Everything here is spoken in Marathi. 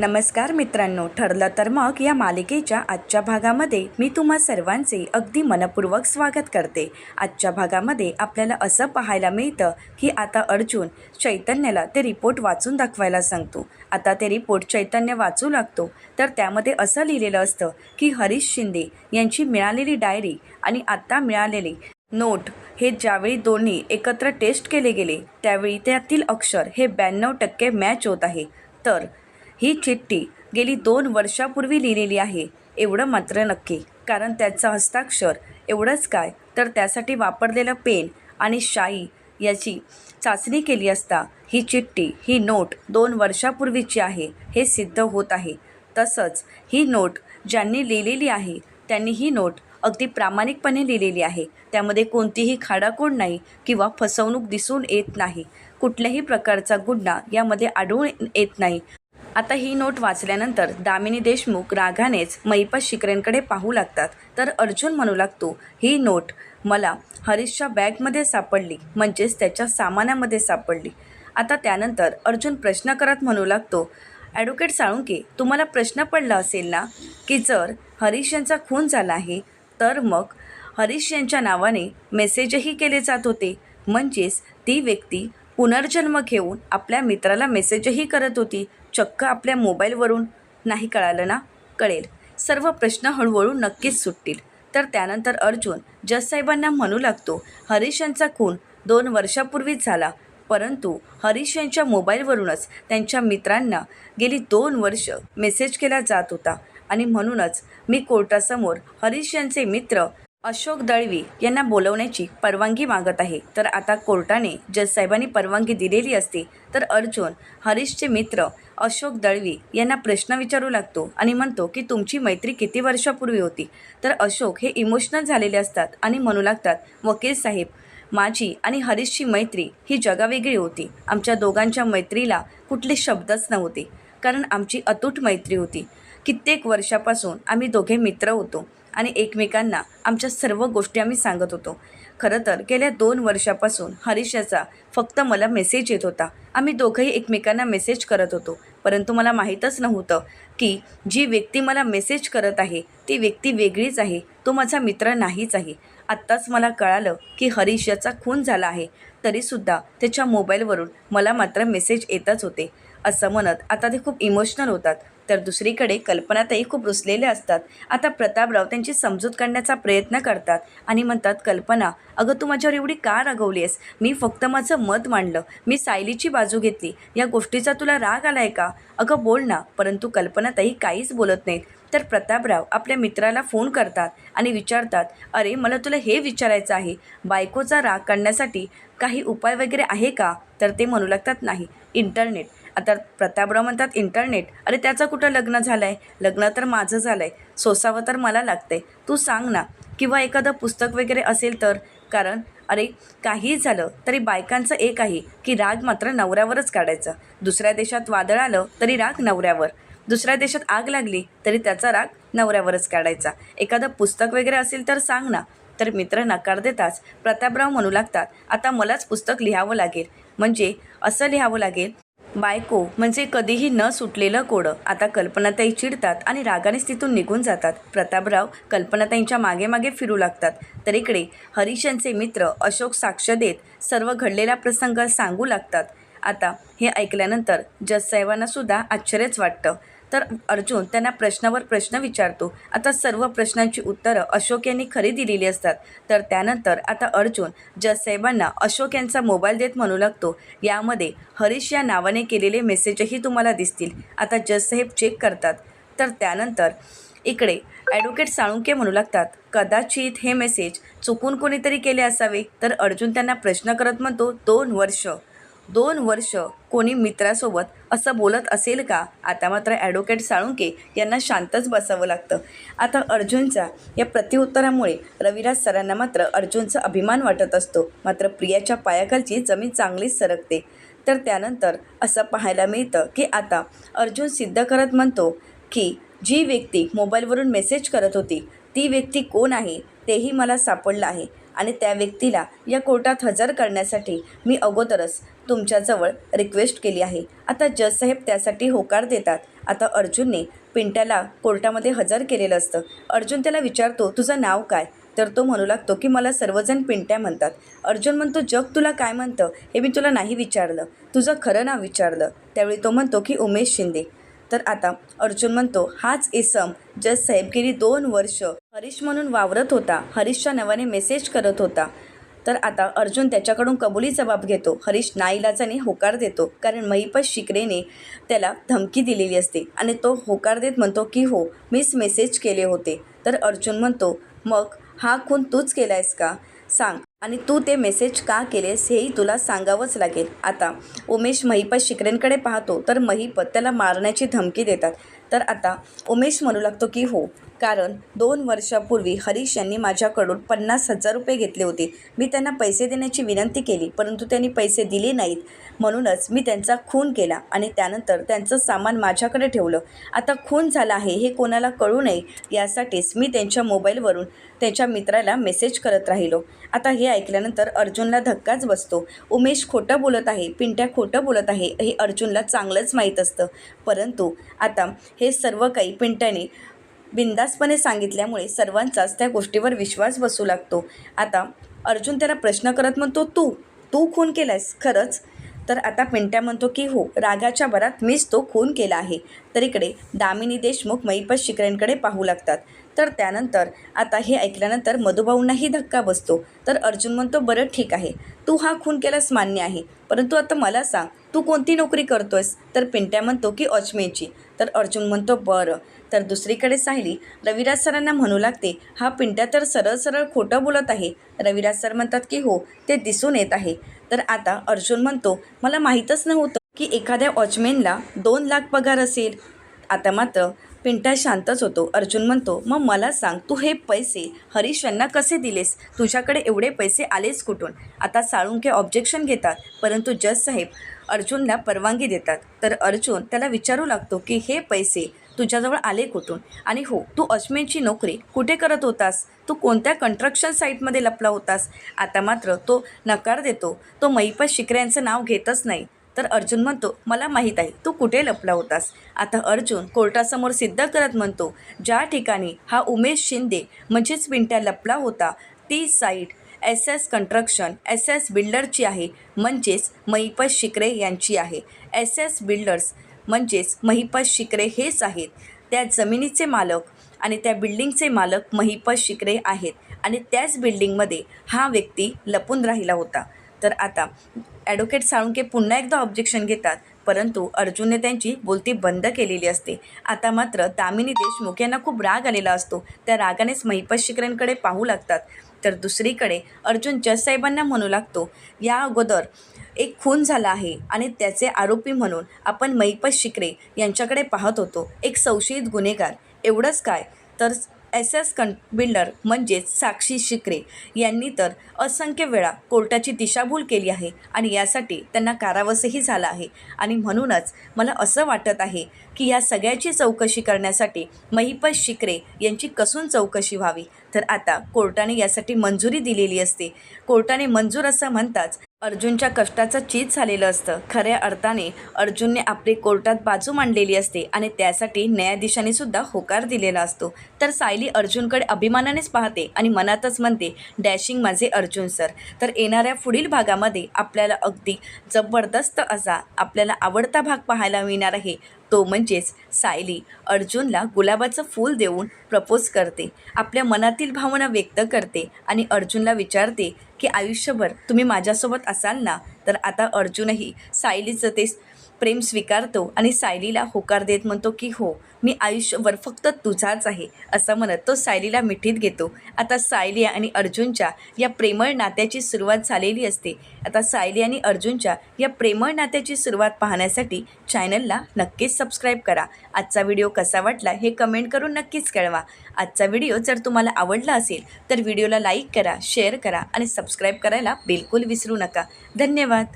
नमस्कार मित्रांनो ठरलं तर मग या मालिकेच्या आजच्या भागामध्ये मी तुम्हा सर्वांचे अगदी मनपूर्वक स्वागत करते. आजच्या भागामध्ये आपल्याला असं पाहायला मिळतं की आता अर्जुन चैतन्याला ते रिपोर्ट वाचून दाखवायला सांगतो. आता ते रिपोर्ट चैतन्य वाचू लागतो. तर त्यामध्ये असं लिहिलेलं असतं की हरीश शिंदे यांची मिळालेली डायरी आणि आत्ता मिळालेली नोट हे ज्यावेळी दोन्ही एकत्र टेस्ट केले गेले त्यावेळी त्यातील अक्षर हे ब्याण्णव टक्के मॅच होत आहे. तर ही चिठ्ठी गेली दोन वर्षापूर्वी लिहिलेली आहे. एवढं मात्र नक्की. कारण त्याचं हस्ताक्षर एवढंच काय? तर त्यासाठी वापरलेलं पेन आणि शाई याची चाचणी केली असता ही चिठ्ठी ही नोट दोन वर्षापूर्वीची आहे हे सिद्ध होत आहे. तसंच ही नोट ज्यांनी लिहिलेली आहे त्यांनी ही नोट अगदी प्रामाणिकपणे लिहिलेली आहे. त्यामध्ये कोणतीही खाडाकोड नाही किंवा फसवणूक दिसून येत नाही. कुठल्याही प्रकारचा गुन्हा यामध्ये आढळून येत नाही. आता ही नोट वाचल्यानंतर दामिनी देशमुख रागानेच महिपत शिकरेंकडे पाहू लागतात. तर अर्जुन म्हणू लागतो ही नोट मला हरीशच्या बॅगमध्ये सापडली म्हणजेच त्याच्या सामानामध्ये सापडली. आता त्यानंतर अर्जुन प्रश्न करत म्हणू लागतो ॲडव्होकेट साळुंके तुम्हाला प्रश्न पडला असेल ना की जर हरीश यांचा खून झाला आहे तर मग हरीश यांच्या नावाने मेसेजही केले जात होते. म्हणजेच ती व्यक्ती पुनर्जन्म घेऊन आपल्या मित्राला मेसेजही करत होती. चक्क आपल्या मोबाईलवरून नाही कळालं ना? कळेल. सर्व प्रश्न हळूहळू नक्कीच सुटतील. तर त्यानंतर अर्जुन जजसाहेबांना म्हणू लागतो हरीश यांचा खून दोन वर्षापूर्वीच झाला. परंतु हरीश यांच्या मोबाईलवरूनच त्यांच्या मित्रांना गेली दोन वर्ष मेसेज केला जात होता. आणि म्हणूनच मी कोर्टासमोर हरीश यांचे मित्र अशोक दळवी यांना बोलवण्याची परवानगी मागत आहे. तर आता कोर्टाने जजसाहेबांनी परवानगी दिलेली असते तर अर्जुन हरीशचे मित्र अशोक दळवी यांना प्रश्न विचारू लागतो आणि म्हणतो की तुमची मैत्री किती वर्षापूर्वी होती तर अशोक हे इमोशनल झालेले असतात आणि म्हणू लागतात वकील साहेब माझी आणि हरीशची मैत्री ही जगावेगळी होती. आमच्या दोघांच्या मैत्रीला कुठले शब्दच नव्हते. कारण आमची अतूट मैत्री होती. कित्येक वर्षापासून आम्ही दोघे मित्र होतो. आणि एकमेकांना आमच्या सर्व गोष्टी आम्ही सांगत होतो. खरं तर गेल्या दोन वर्षापासून हरीश याचा फक्त मला मेसेज येत होता. आम्ही दोघंही एकमेकांना मेसेज करत होतो. परंतु मला माहीतच नव्हतं की जी व्यक्ती मला मेसेज करत आहे ती व्यक्ती वेगळीच आहे. तो माझा मित्र नाहीच आहे. आत्ताच मला कळालं की हरीश याचा खून झाला आहे. तरीसुद्धा त्याच्या मोबाईलवरून मला मात्र मेसेज येतच होते. असं म्हणत. आता ते खूप इमोशनल होतात. तर दुसरीकडे कल्पनाताई खूप रुसलेल्या असतात. आता प्रतापराव त्यांची समजूत काढण्याचा प्रयत्न करतात आणि म्हणतात कल्पना अगं तू माझ्यावर एवढी का रागवली आहेस मी फक्त माझं मत मांडलं. मी सायलीची बाजू घेतली. या गोष्टीचा तुला राग आला आहे का? अगं बोल ना. परंतु कल्पनाताई काहीच बोलत नाहीत. तर प्रतापराव आपल्या मित्राला फोन करतात आणि विचारतात अरे मला तुला हे विचारायचं आहे. बायकोचा राग काढण्यासाठी काही उपाय वगैरे आहे का? तर ते म्हणू लागतात नाही. इंटरनेट. आता प्रतापराव म्हणतात इंटरनेट. अरे त्याचं कुठं लग्न झालं आहे लग्न तर माझं झालं आहे सोसावं तर मला लागतं आहे तू सांग ना किंवा एखादं पुस्तक वगैरे असेल तर. कारण अरे काही झालं तरी बायकांचं एक आहे की राग मात्र नवऱ्यावरच काढायचा. दुसऱ्या देशात वादळ आलं तरी राग नवऱ्यावर. दुसऱ्या देशात आग लागली तरी त्याचा राग नवऱ्यावरच काढायचा. एखादं पुस्तक वगैरे असेल तर सांग ना. तर मित्र नकार देताच प्रतापराव म्हणू लागतात आता मलाच पुस्तक लिहावं लागेल. म्हणजे असं लिहावं लागेल बायको म्हणजे कधीही न सुटलेलं कोडं. आता कल्पनाताई चिडतात आणि रागानेच तिथून निघून जातात. प्रतापराव कल्पनाताईंच्या मागे मागे फिरू लागतात. तर इकडे हरीश मित्र अशोक साक्ष देत सर्व घडलेला प्रसंग सांगू लागतात. आता हे ऐकल्यानंतर जजसाहेबांना सुद्धा आश्चर्यच वाटतं. तर अर्जुन त्यांना प्रश्नावर प्रश्न विचारतो. आता सर्व प्रश्नांची उत्तरं अशोक यांनी खरी दिलेली असतात. तर त्यानंतर आता अर्जुन जससाहेबांना अशोक यांचा मोबाईल देत म्हणू लागतो यामध्ये हरीश या नावाने केलेले मेसेजही तुम्हाला दिसतील. आता जससाहेब चेक करतात. तर त्यानंतर इकडे ॲडव्होकेट साळुंके म्हणू लागतात कदाचित हे मेसेज चुकून कोणीतरी केले असावे? तर अर्जुन त्यांना प्रश्न करत म्हणतो दोन वर्ष. दोन वर्ष कोणी मित्रासोबत असं बोलत असेल का? आता मात्र ॲडव्होकेट साळुंके यांना शांतच बसावं लागतं. आता अर्जुनचा या प्रतिउत्तरामुळे रविराज सरांना मात्र अर्जुनचा अभिमान वाटत असतो. मात्र प्रियाच्या पायाखालची जमीन चांगलीच सरकते. तर त्यानंतर असं पाहायला मिळतं की आता अर्जुन सिद्ध करत म्हणतो की जी व्यक्ती मोबाईलवरून मेसेज करत होती ती व्यक्ती कोण आहे? तेही मला सापडलं आहे. आणि त्या व्यक्तीला या कोर्टात हजर करण्यासाठी मी अगोदरच तुमच्याजवळ रिक्वेस्ट केली आहे. आता जज साहेब त्यासाठी होकार देतात. आता अर्जुनने पिंट्याला कोर्टामध्ये हजर केलेलं असतं. अर्जुन त्याला विचारतो तुझं नाव काय? तर तो म्हणू लागतो की मला सर्वजण पिंट्या म्हणतात. अर्जुन म्हणतो जग तुला काय म्हणतं? हे मी तुला नाही विचारलं. तुझं खरं नाव विचारलं. त्यावेळी तो म्हणतो की उमेश शिंदे. तर आता अर्जुन म्हणतो हाच इसम जस साहेब गेली दोन वर्ष हरीश म्हणून वावरत होता हरीशच्या नावाने मेसेज करत होता. तर आता अर्जुन त्याच्याकडून कबुली जबाब घेतो. हरीश नाईलाजाने होकार देतो कारण महिपत शिकरेने त्याला धमकी दिलेली असते आणि तो होकार देत म्हणतो की हो मीच मेसेज केले होते. तर अर्जुन म्हणतो मग हा खून तूच केला आहेस का? सांग आणि तू ते मेसेज का केलेस हेही तुला सांगावंच लागेल. आता उमेश महिपत शिकरेंकडे पाहतो तर महिपत त्याला मारण्याची धमकी देतात. तर आता उमेश म्हणू लागतो की हो कारण दोन वर्षापूर्वी हरीश यांनी माझ्याकडून पन्नास हजार रुपये घेतले होते. मी त्यांना पैसे देण्याची विनंती केली परंतु त्यांनी पैसे दिले नाहीत. म्हणूनच मी त्यांचा खून केला आणि त्यानंतर त्यांचं सामान माझ्याकडे ठेवलं. आता खून झाला आहे हे कोणाला कळू नये यासाठीच मी त्यांच्या मोबाईलवरून त्यांच्या मित्राला मेसेज करत राहिलो. आता हे ऐकल्यानंतर अर्जुनला धक्काच बसतो. उमेश खोटं बोलत आहे पिंट्या खोटं बोलत आहे हे अर्जुनला चांगलंच माहीत असतं. परंतु आता हे सर्व काही पिंट्याने बिंदासपणे सांगितल्यामुळे सर्वांचाच त्या गोष्टीवर विश्वास बसू लागतो. आता अर्जुन त्याला प्रश्न करत म्हणतो तू तू खून केलायस खरंच? तर आता पिंट्या म्हणतो की हो रागाच्या भरात मीच तो खून केला आहे. तर इकडे दामिनी देशमुख मैपत शिकऱ्यांकडे पाहू लागतात. तर त्यानंतर आता हे ऐकल्यानंतर मधुभाऊंनाही धक्का बसतो. तर अर्जुन म्हणतो बरं ठीक आहे. तू हा खून केलास मान्य आहे. परंतु आता मला सांग तू कोणती नोकरी करतोयस? तर पिंट्या म्हणतो की अजमेरची. तर अर्जुन म्हणतो बरं. तर दुसरीकडे सायली रविराज सरांना म्हणू लागते हा पिंट्या तर सरळ सरळ खोटं बोलत आहे. रविराज सर म्हणतात की हो ते दिसून येत आहे. तर आता अर्जुन म्हणतो मला माहीतच नव्हतं की एखाद्या वॉचमेनला दोन लाख पगार असेल. आता मात्र पिंटा शांतच होतो. अर्जुन म्हणतो मग मला सांग तू हे पैसे हरीश यांना कसे दिलेस? तुझ्याकडे एवढे पैसे आलेच कुठून? आता साळुंके ऑब्जेक्शन घेतात. परंतु जज साहेब अर्जुनला परवानगी देतात. तर अर्जुन त्याला विचारू लागतो की हे पैसे तुझ्याजवळ आले कुठून? आणि हो तू अजमेरची नोकरी कुठे करत होतास? तू कोणत्या कंस्ट्रक्शन साईटमध्ये लपला होतास? आता मात्र तो नकार देतो. तो महिपत शिकऱ्यांचं नाव घेतच नाही. तर अर्जुन म्हणतो मला माहीत आहे तू कुठे लपला होतास? आता अर्जुन कोर्टासमोर सिद्ध करत म्हणतो ज्या ठिकाणी हा उमेश शिंदे म्हणजेच पिंट्या लपला होता ती site S S construction S S बिल्डरची आहे म्हणजेच महिपत शिकरे यांची आहे. एस एस बिल्डर्स म्हणजेच महिपत शिकरे हेच आहेत. त्या जमिनीचे मालक आणि त्या बिल्डिंगचे मालक महिपत शिकरे आहेत आणि त्याच बिल्डिंगमध्ये हा व्यक्ती लपून राहिला होता. तर आता ॲडव्होकेट साळुंके पुन्हा एकदा ऑब्जेक्शन घेतात. परंतु अर्जुनने त्यांची बोलती बंद केलेली असते. आता मात्र दामिनी देशमुख यांना खूप राग आलेला असतो. त्या रागानेच महिपत शिकरेंकडे पाहू लागतात. तर दुसरीकडे अर्जुन जजसाहेबांना म्हणू लागतो या अगोदर एक खून झाला आहे आणि त्याचे आरोपी म्हणून आपण महिपत शिकरे यांच्याकडे पाहत होतो. एक संशयित गुन्हेगार. एवढंच काय? तर एस एस कं बिल्डर म्हणजेच साक्षी शिकरे यांनी तर असंख्य वेळा कोर्टाची दिशाभूल केली आहे आणि यासाठी त्यांना कारावासही झाला आहे. आणि म्हणूनच मला असं वाटत आहे की या सगळ्याची चौकशी करण्यासाठी महिपत शिकरे यांची कसून चौकशी व्हावी? तर आता कोर्टाने यासाठी मंजुरी दिलेली असते. कोर्टाने मंजूर असं म्हणताच अर्जुनच्या कष्टाचं चीज झालेलं असतं. खऱ्या अर्थाने अर्जुनने आपली कोर्टात बाजू मांडलेली असते आणि त्यासाठी न्यायाधीशाने सुद्धा होकार दिलेला असतो. तर सायली अर्जुनकडे अभिमानानेच पाहते आणि मनातच म्हणते डॅशिंग माझे अर्जुन सर तर येणाऱ्या पुढील भागामध्ये आपल्याला अगदी जबरदस्त असा आपल्याला आवडता भाग पाहायला मिळणार आहे. तो म्हणजेच सायली अर्जुनला गुलाबाचं फूल देऊन प्रपोज करते. आपल्या मनातील भावना व्यक्त करते आणि अर्जुनला विचारते की आयुष्यभर तुम्ही माझ्यासोबत असाल ना? तर आता अर्जुनही सायलीचं ते प्रेम स्वीकारतो आणि सायलीला होकार देत म्हणतो की हो मी आयुष्यभर फक्त तुझाच आहे असं म्हणत तो सायलीला मिठीत घेतो. आता सायली आणि अर्जुनच्या या प्रेमळ नात्याची सुरुवात झालेली असते. आता सायली आणि अर्जुनच्या या प्रेमळ नात्याची सुरुवात पाहण्यासाठी चॅनलला नक्कीच सबस्क्राईब करा. आजचा व्हिडिओ कसा वाटला हे कमेंट करून नक्कीच कळवा. आजचा व्हिडिओ जर तुम्हाला आवडला असेल तर व्हिडिओला लाईक करा शेअर करा आणि सबस्क्राईब करायला बिलकुल विसरू नका. धन्यवाद.